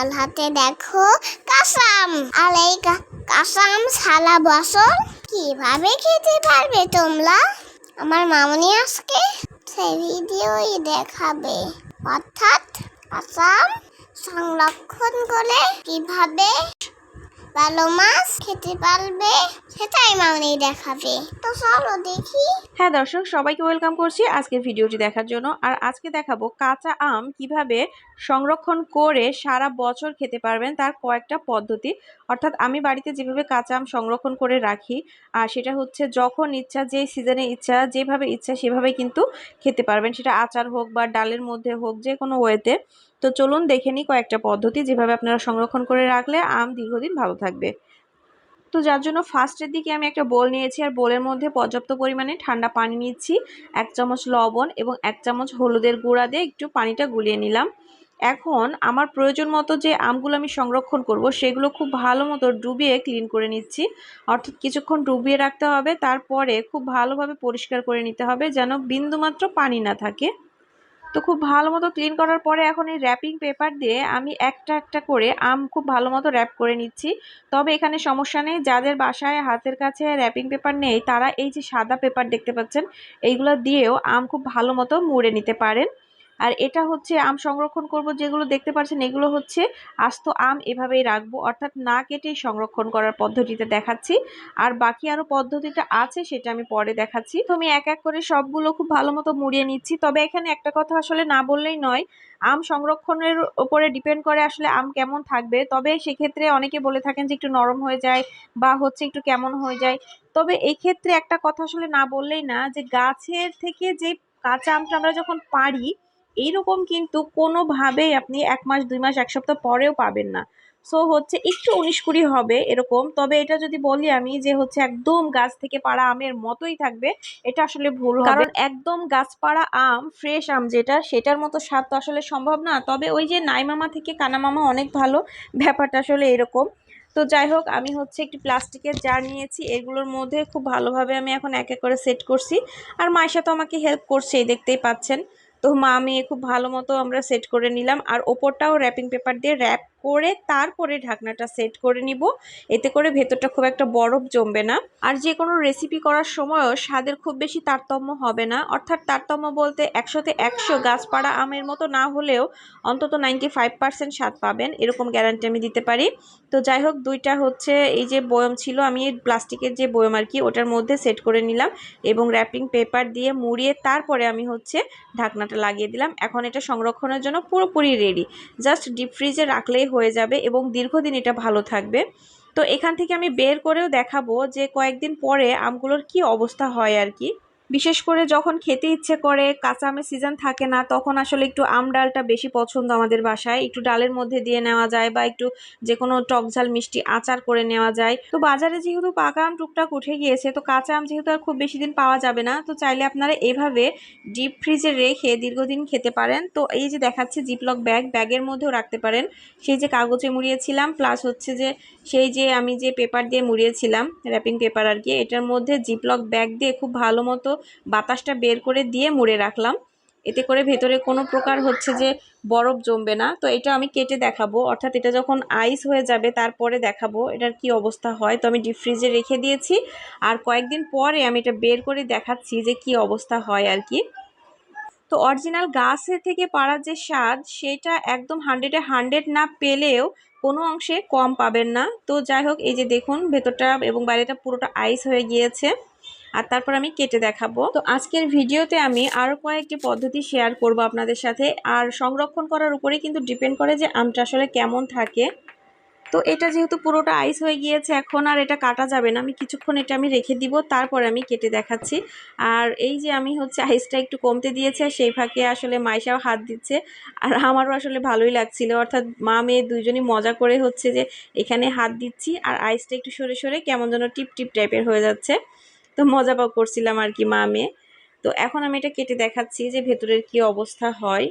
আমার হাতে দেখো, কাসাম। আর এই কাসাম সারা বছর কীভাবে খেতে পারবে তোমরা? আমার মামনি আজকে সেই ভিডিওই দেখাবে। অর্থাৎ কাসাম সংরক্ষণ করে কীভাবে ভালো মাছ খেতে পারবে, সেটাই মামনি দেখাবে। তো চলো দেখি। হ্যাঁ দর্শক, সবাইকে ওয়েলকাম করছি আজকের ভিডিওটি দেখার জন্য। আর আজকে দেখাবো কাঁচা আম কীভাবে সংরক্ষণ করে সারা বছর খেতে পারবেন তার কয়েকটা পদ্ধতি। অর্থাৎ আমি বাড়িতে যেভাবে কাঁচা আম সংরক্ষণ করে রাখি, আর সেটা হচ্ছে যখন ইচ্ছা, যে সিজনে ইচ্ছা, যেভাবে ইচ্ছা সেভাবে কিন্তু খেতে পারবেন। সেটা আচার হোক বা ডালের মধ্যে হোক যে কোনো ওয়েতে তো চলুন দেখে নিই কয়েকটা পদ্ধতি যেভাবে আপনারা সংরক্ষণ করে রাখলে আম দীর্ঘদিন ভালো থাকবে। তো যার জন্য ফার্স্টের দিকে আমি একটা বোল নিয়েছি আর বোলের মধ্যে পর্যাপ্ত পরিমাণে ঠান্ডা পানি নিচ্ছি। এক চামচ লবণ এবং এক চামচ হলুদের গুঁড়া দিয়ে একটু পানিটা গুলিয়ে নিলাম। এখন আমার প্রয়োজন মতো যে আমগুলো আমি সংরক্ষণ করব সেগুলো খুব ভালো মতো ডুবিয়ে ক্লিন করে নিচ্ছি। অর্থাৎ কিছুক্ষণ ডুবিয়ে রাখতে হবে, তারপরে খুব ভালোভাবে পরিষ্কার করে নিতে হবে যেন বিন্দুমাত্র পানি না থাকে। তো খুব ভালো মতো ক্লিন করার পরে এখন এই র্যাপিং পেপার দিয়ে আমি একটা একটা করে আম খুব ভালো মতো র্যাপ করে নিচ্ছি। তবে এখানে সমস্যা নেই, যাদের বাসায় হাতের কাছে র্যাপিং পেপার নেই, তারা এই যে সাদা পেপার দেখতে পাচ্ছেন, এইগুলো দিয়েও আম খুব ভালো মতো মুড়ে নিতে পারেন। আর এটা হচ্ছে আম সংরক্ষণ করব, যেগুলো দেখতে পাচ্ছেন এগুলো হচ্ছে আস্ত আম এভাবেই রাখব। অর্থাৎ না কেটেই সংরক্ষণ করার পদ্ধতিতে দেখাচ্ছি। আর বাকি আরও পদ্ধতিটা আছে সেটা আমি পরে দেখাচ্ছি। তো আমি এক এক করে সবগুলো খুব ভালো মতো মুড়িয়ে নিচ্ছি। তবে এখানে একটা কথা আসলে না বললেই নয়, আম সংরক্ষণের উপরে ডিপেন্ড করে আসলে আম কেমন থাকবে। তবে সেক্ষেত্রে অনেকে বলে থাকেন যে একটু নরম হয়ে যায় বা হচ্ছে একটু কেমন হয়ে যায়। তবে এই ক্ষেত্রে একটা কথা আসলে না বললেই না যে গাছের থেকে যে কাঁচা আমটা আমরা যখন পারি এইরকম কিন্তু কোনোভাবেই আপনি এক মাস, দুই মাস, এক সপ্তাহ পরেও পাবেন না। সো হচ্ছে একটু উনিশ কুড়ি হবে এরকম। তবে এটা যদি বলি আমি যে হচ্ছে একদম গাছ থেকে পাড়া আমের মতোই থাকবে, এটা আসলে ভুল কারণ একদম গাছপাড়া আম ফ্রেশ আম যেটা, সেটার মতো স্বাদ তো আসলে সম্ভব না। তবে ওই যে নাইমামা থেকে কানামামা অনেক ভালো, ব্যাপারটা আসলে এরকম। তো যাই হোক, আমি হচ্ছে একটি প্লাস্টিকের জার নিয়েছি। এগুলোর মধ্যে খুব ভালোভাবে আমি এখন এক এক করে সেট করছি। আর মায়েশা তো আমাকে হেল্প করছেই, দেখতেই পাচ্ছেন। তো মা আমি খুব ভালো মতো আমরা সেট করে নিলাম। আর ওপরটাও র্যাপিং পেপার দিয়ে র্যাপ করে তারপরে ঢাকনাটা সেট করে নিব। এতে করে ভেতরটা খুব একটা বরফ জমবে না। আর যে কোনো রেসিপি করার সময়ও স্বাদের খুব বেশি তারতম্য হবে না। অর্থাৎ তারতম্য বলতে একশোতে একশো গাছপাড়া আমের মতো না হলেও অন্তত নাইনটি ফাইভ পার্সেন্ট স্বাদ পাবেন। এরকম গ্যারান্টি আমি দিতে পারি। তো যাই হোক, দুইটা হচ্ছে এই যে বয়ম ছিল, আমি প্লাস্টিকের যে বয়ম আর কি, ওটার মধ্যে সেট করে নিলাম এবং র্যাপিং পেপার দিয়ে মুড়িয়ে তারপরে আমি হচ্ছে ঢাকনাটা লাগিয়ে দিলাম। এখন এটা সংরক্ষণের জন্য পুরোপুরি রেডি জাস্ট ডিপ ফ্রিজে রাখলেই হয়ে যাবে এবং দীর্ঘদিন এটা ভালো থাকবে। তো এখান থেকে আমি বের করেও দেখাবো যে কয়েকদিন পরে আমগুলোর কি অবস্থা হয় আর কি। বিশেষ করে যখন খেতে ইচ্ছে করে, কাঁচা আমের সিজন থাকে না, তখন আসলে একটু আম ডালটা বেশি পছন্দ আমাদের বাসায়। একটু ডালের মধ্যে দিয়ে নেওয়া যায় বা একটু যে কোনো টক ঝাল মিষ্টি আচার করে নেওয়া যায়। তো বাজারে যেহেতু পাকা আম টুকটাক উঠে গিয়েছে, তো কাঁচা আম যেহেতু আর খুব বেশি দিন পাওয়া যাবে না, তো চাইলে আপনারা এভাবে ডিপ ফ্রিজে রেখে দীর্ঘদিন খেতে পারেন। তো এই যে দেখাচ্ছে জিপলক ব্যাগ ব্যাগের মধ্যেও রাখতে পারেন। সেই যে কাগজে মুড়িয়েছিলাম প্লাস হচ্ছে যে সেই যে আমি যে পেপার দিয়ে মুড়িয়েছিলাম র্যাপিং পেপার আর কি, এটার মধ্যে জিপলক ব্যাগ দিয়ে খুব ভালো মতো বাতাসটা বের করে দিয়ে মুড়ে রাখলাম। এতে করে ভেতরে কোনো প্রকার হচ্ছে যে বরফ জমবে না। তো এটা আমি কেটে দেখাবো। অর্থাৎ এটা যখন আইস হয়ে যাবে তারপরে দেখাবো এটার কি অবস্থা হয়। তো আমি ডিপ ফ্রিজে রেখে দিয়েছি। আর কয়েকদিন পরে আমি এটা বের করে দেখাচ্ছি যে কি অবস্থা হয় আর কি। তো অরিজিনাল গাছে থেকে পাড়া যে স্বাদ, সেটা একদম হান্ড্রেডে হান্ড্রেড না পেলেও কোনো অংশে কম পাবেন না। তো যাই হোক, এই যে দেখুন, ভেতরটা এবং বাইরেটা পুরোটা আইস হয়ে গিয়েছে। আর তারপর আমি কেটে দেখাবো। তো আজকের ভিডিওতে আমি আরও কয়েকটি পদ্ধতি শেয়ার করব আপনাদের সাথে। আর সংরক্ষণ করার উপরে কিন্তু ডিপেন্ড করে যে আমটা আসলে কেমন থাকে। তো এটা যেহেতু পুরোটা আইস হয়ে গিয়েছে এখন আর এটা কাটা যাবে না, আমি কিছুক্ষণ এটা আমি রেখে দিব, তারপরে আমি কেটে দেখাচ্ছি। আর এই যে আমি হচ্ছে আইসটা একটু কমতে দিয়েছে, সেই ফাঁকে আসলে মাইশাও হাত দিচ্ছে। আর আমারও আসলে ভালোই লাগছিল, অর্থাৎ মা মেয়ে দুইজনই মজা করে হচ্ছে যে এখানে হাত দিচ্ছি। আর আইসটা একটু সরে সরে কেমন যেন টিপ টিপ টাইপের হয়ে যাচ্ছে। তো মজা পাও করছিলাম আর কি মা মেয়ে তো এখন আমি এটা কেটে দেখাচ্ছি যে ভেতরের কি অবস্থা হয়।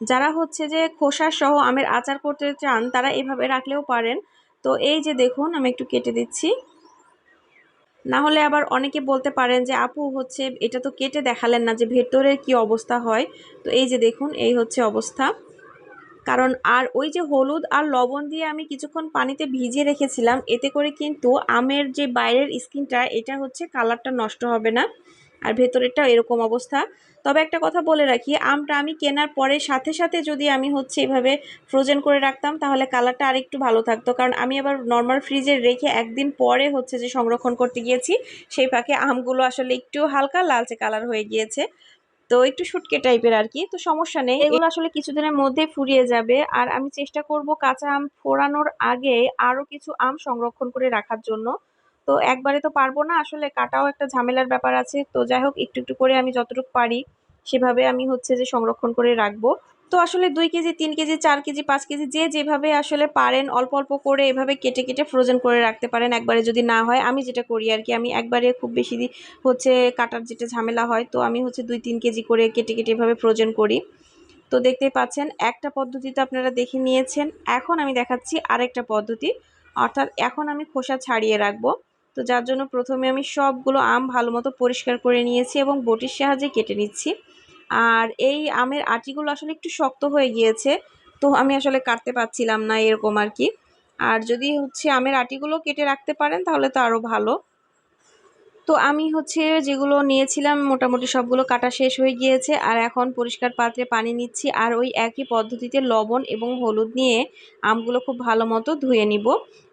যারা হচ্ছে যে খোসা সহ আমের আচার করতে চান, তারা এভাবে রাখলেও পারেন। তো এই যে দেখুন, আমি একটু কেটে দিচ্ছি। না হলে আবার অনেকে বলতে পারেন যে, আপু, হচ্ছে এটা তো কেটে দেখালেন না যে ভেতরের কি অবস্থা হয়? তো এই যে দেখুন, এই হচ্ছে অবস্থা। কারণ আর ওই যে হলুদ আর লবণ দিয়ে আমি কিছুক্ষণ পানিতে ভিজিয়ে রেখেছিলাম, এতে করে কিন্তু আমের যে বাইরের স্কিনটা, এটা হচ্ছে কালারটা নষ্ট হবে না আর ভেতরেরটা এরকম অবস্থা। তবে একটা কথা বলে রাখি, আমটা আমি কেনার পরে সাথে সাথে যদি আমি হচ্ছে এভাবে ফ্রোজেন করে রাখতাম, তাহলে কালারটা আরেকটু ভালো থাকতো। কারণ আমি আবার নর্মাল ফ্রিজে রেখে একদিন পরে হচ্ছে যে সংরক্ষণ করতে গিয়েছি, সেই ফাঁকে আমগুলো আসলে একটু হালকা লালচে কালার হয়ে গিয়েছে। তো একটু শুটকে টাইপের আর কি তো সমস্যা নেই। এগুলো আসলে কিছুদিনের মধ্যে ফুরিয়ে যাবে। আর আমি চেষ্টা করব কাঁচা আম ফোড়ানোর আগে আরও কিছু আম সংরক্ষণ করে রাখার জন্য। তো একবারে তো পারব না আসলে কাটাও একটা ঝামেলার ব্যাপার আছে। তো যাই হোক একটু একটু করে আমি যতটুকু পারি সেভাবে আমি হচ্ছে যে সংরক্ষণ করে রাখব। তো আসলে দুই কেজি, তিন কেজি, চার কেজি, পাঁচ কেজি যে যেভাবে আসলে পারেন অল্প অল্প করে এভাবে কেটে কেটে ফ্রোজেন করে রাখতে পারেন একবারে যদি না হয়। আমি যেটা করি আর কি, আমি একবারে খুব বেশি হচ্ছে কাটার যেটা ঝামেলা হয়, তো আমি হচ্ছে দুই, তিন কেজি করে কেটে কেটে এভাবে ফ্রোজেন করি। তো দেখতেই পাচ্ছেন, একটা পদ্ধতি তো আপনারা দেখে নিয়েছেন। এখন আমি দেখাচ্ছি আরেকটা পদ্ধতি, অর্থাৎ এখন আমি খোসা ছাড়িয়ে রাখব। তো যার জন্য প্রথমে আমি সবগুলো আম ভালো মতো পরিষ্কার করে নিয়েছি এবং বটির সাহায্যে কেটে নিচ্ছি। আর এই আমের আটিগুলো আসলে একটু শক্ত হয়ে গিয়েছে, তো আমি আসলে কাটতে পারছিলাম না এরকম আর কি। আর যদি হচ্ছে আমের আটিগুলো কেটে রাখতে পারেন তাহলে তো আরও ভালো। তো আমি হচ্ছে যেগুলো নিয়েছিলাম মোটামুটি সবগুলো কাটা শেষ হয়ে গিয়েছে, আর এখন পরিষ্কার পাত্রে পানি নিচ্ছি, আর ওই একই পদ্ধতিতে লবণ এবং হলুদ নিয়ে আমগুলো খুব ভালো মতো ধুয়ে নিব।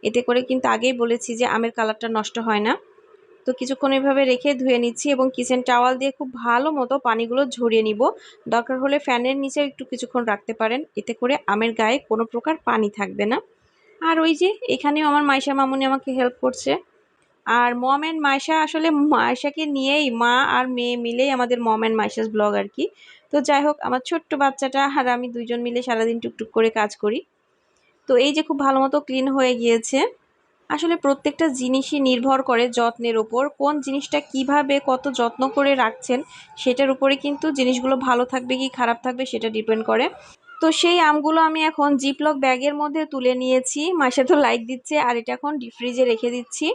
এতে করে কিন্তু আগেই বলেছি যে আমের কালারটা নষ্ট হয় না। তো কিছুক্ষণ এভাবে রেখে ধুয়ে নিচ্ছি এবং কিচেন টাওয়াল দিয়ে খুব ভালো মতো পানিগুলো ঝরিয়ে নিব। দরকার হলে ফ্যানের নিচে একটু কিছুক্ষণ রাখতে পারেন, এতে করে আমের গায়ে কোনো প্রকার পানি থাকবে না। আর ওই যে এখানেও আমার মাইশা মামুনি আমাকে হেল্প করছে। আর মম অ্যান্ড মাইশা আসলে মাইশাকে নিয়েই, মা আর মেয়ে মিলেই আমাদের মম অ্যান্ড মাইশাস ব্লগ আর কি। তো যাই হোক, আমার ছোট্ট বাচ্চাটা আর আমি দুজন মিলে সারাদিন টুকটুক করে কাজ করি। তো এই যে খুব ভালো মতো ক্লিন হয়ে গিয়েছে। আসলে প্রত্যেকটা জিনিসই নির্ভর করে যত্নের ওপর কোন জিনিসটা কীভাবে কত যত্ন করে রাখছেন, সেটার উপরে কিন্তু জিনিসগুলো ভালো থাকবে কি খারাপ থাকবে সেটা ডিপেন্ড করে। তো সেই আমগুলো আমি এখন জিপলক ব্যাগের মধ্যে তুলে নিয়েছি। মাসে তো লাইক দিচ্ছে, আর এটা এখন ডিপ ফ্রিজে রেখে দিচ্ছি।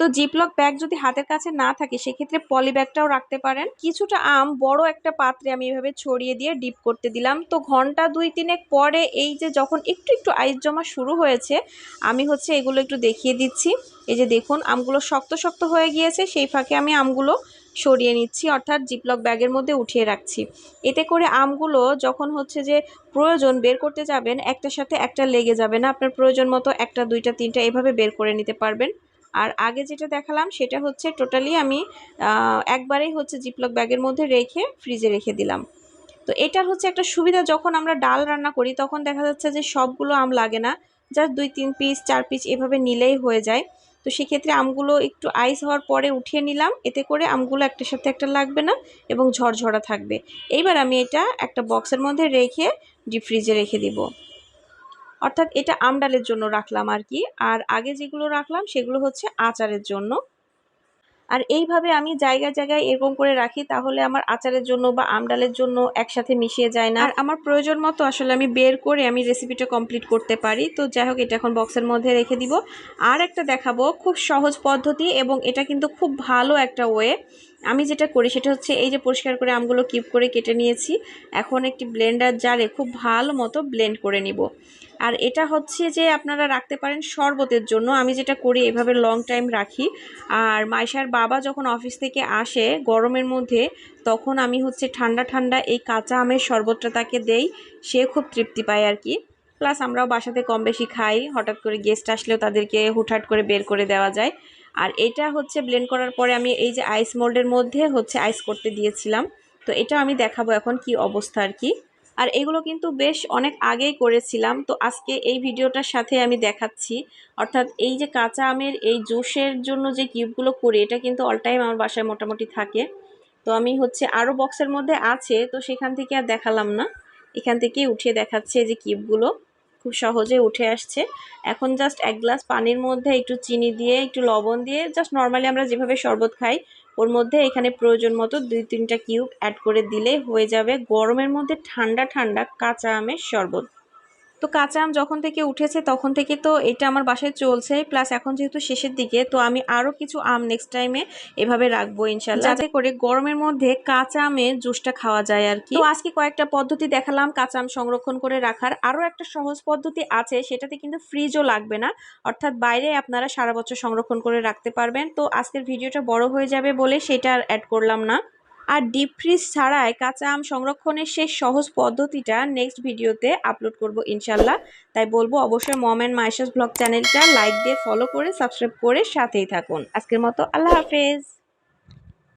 তো জিপলক ব্যাগ যদি হাতের কাছে না থাকে, সেক্ষেত্রে পলি ব্যাগটাও রাখতে পারেন। কিছুটা আম, বড় একটা পাত্রে আমি এভাবে ছড়িয়ে দিয়ে ডিপ করতে দিলাম। তো ঘণ্টা দুই তিনেক পরে এই যে যখন একটু একটু আইস জমা শুরু হয়েছে, আমি হচ্ছে এগুলো একটু দেখিয়ে দিচ্ছি। এই যে দেখুন, আমগুলো শক্ত শক্ত হয়ে গিয়েছে, সেই ফাঁকে আমি আমগুলো সরিয়ে নিচ্ছি, অর্থাৎ জিপলক ব্যাগের মধ্যে উঠিয়ে রাখছি। এতে করে আমগুলো যখন হচ্ছে যে প্রয়োজন বের করতে যাবেন, একটার সাথে একটা লেগে যাবে না। আপনার প্রয়োজন মতো একটা, দুইটা, তিনটা এভাবে বের করে নিতে পারবেন। আর আগে যেটা দেখালাম সেটা হচ্ছে টোটালি আমি একবারেই হচ্ছে জিপলক ব্যাগের মধ্যে রেখে ফ্রিজে রেখে দিলাম। তো এটার হচ্ছে একটা সুবিধা, যখন আমরা ডাল রান্না করি তখন দেখা যাচ্ছে যে সবগুলো আম লাগে না জাস্ট দুই তিন পিস চার পিস এভাবে নিলেই হয়ে যায়। তো সেক্ষেত্রে আমগুলো একটু আইস হওয়ার পরে উঠিয়ে নিলাম, এতে করে আমগুলো একটার সাথে একটা লাগবে না এবং ঝরঝরা থাকবে। এইবার আমি এটা একটা বক্সের মধ্যে রেখে ডিপ ফ্রিজে রেখে দিব। অর্থাৎ এটা আমডালের জন্য রাখলাম আর কি। আর আগে যেগুলো রাখলাম সেগুলো হচ্ছে আচারের জন্য। আর এইভাবে আমি জায়গায় জায়গায় এরকম করে রাখি তাহলে আমার আচারের জন্য বা আমডালের জন্য একসাথে মিশিয়ে যায় না। আর আমার প্রয়োজন মতো আসলে আমি বের করে আমি রেসিপিটা কমপ্লিট করতে পারি। তো যাই হোক, এটা এখন বক্সের মধ্যে রেখে দিব। আর একটা দেখাবো খুব সহজ পদ্ধতি এবং এটা কিন্তু খুব ভালো একটা ওয়ে আমি যেটা করি সেটা হচ্ছে এই যে পরিষ্কার করে আমগুলো কিপ করে কেটে নিয়েছি। এখন একটি ব্লেন্ডার জারে খুব ভালো মতো ব্লেন্ড করে নিব। আর এটা হচ্ছে যে আপনারা রাখতে পারেন শরবতের জন্য। আমি যেটা করি এভাবে লং টাইম রাখি। আর মাইশার বাবা যখন অফিস থেকে আসে গরমের মধ্যে, তখন আমি হচ্ছে ঠান্ডা ঠান্ডা এই কাঁচা আমের শরবতটা তাকে দেই। সে খুব তৃপ্তি পায় আর কি। প্লাস আমরাও বাসাতে কম বেশি খাই। হঠাৎ করে গেস্ট আসলেও তাদেরকে হুটহাট করে বের করে দেওয়া যায়। আর এটা হচ্ছে ব্লেন্ড করার পরে আমি এই যে আইস মোল্ডের মধ্যে হচ্ছে আইস করতে দিয়েছিলাম। তো এটা আমি দেখাবো এখন কি অবস্থা আর কি। আর এগুলো কিন্তু বেশ অনেক আগেই করেছিলাম। তো আজকে এই ভিডিওটার সাথে আমি দেখাচ্ছি। অর্থাৎ এই যে কাঁচা আমের এই জুসের জন্য যে কিউবগুলো করি, এটা কিন্তু অল টাইম আমার বাসায় মোটামুটি থাকে। তো আমি হচ্ছে আরও বক্সের মধ্যে আছে, তো সেখান থেকে আর দেখালাম না। এখান থেকেই উঠিয়ে দেখাচ্ছে যে কিউবগুলো খুব সহজে উঠে আসছে। এখন জাস্ট এক গ্লাস পানির মধ্যে একটু চিনি দিয়ে, একটু লবণ দিয়ে জাস্ট নর্মালি আমরা যেভাবে শরবত খাই, ওর মধ্যে এখানে প্রয়োজন মতো দুই তিনটা কিউব অ্যাড করে দিলে হয়ে যাবে। গরমের মধ্যে ঠান্ডা ঠান্ডা কাঁচা আমের শরবত। তো কাঁচা আম যখন থেকে উঠেছে তখন থেকে তো এটা আমার বাসায় চলছে প্লাস এখন যেহেতু শেষের দিকে তো আমি আরও কিছু আম নেক্সট টাইমে এভাবে রাখব ইনশাল্লাহ যাতে করে গরমের মধ্যে কাঁচা আমের জুসটা খাওয়া যায় আর কি। তো আজকে কয়েকটা পদ্ধতি দেখালাম কাঁচা আম সংরক্ষণ করে রাখার। আরও একটা সহজ পদ্ধতি আছে সেটাতে কিন্তু ফ্রিজও লাগবে না অর্থাৎ বাইরে আপনারা সারা বছর সংরক্ষণ করে রাখতে পারবেন। তো আজকের ভিডিওটা বড় হয়ে যাবে বলে সেটা আর অ্যাড করলাম না। আর ডিপ ফ্রিজ ছাড়াই কাঁচা আম সংরক্ষণের শেষ সহজ পদ্ধতিটা নেক্সট ভিডিওতে আপলোড করব ইনশাল্লাহ। তাই বলব অবশ্যই মম অ্যান্ড মাইশাস ব্লগ চ্যানেলটা লাইক দিয়ে ফলো করে সাবস্ক্রাইব করে সাথেই থাকুন। আজকের মতো আল্লাহ হাফেজ।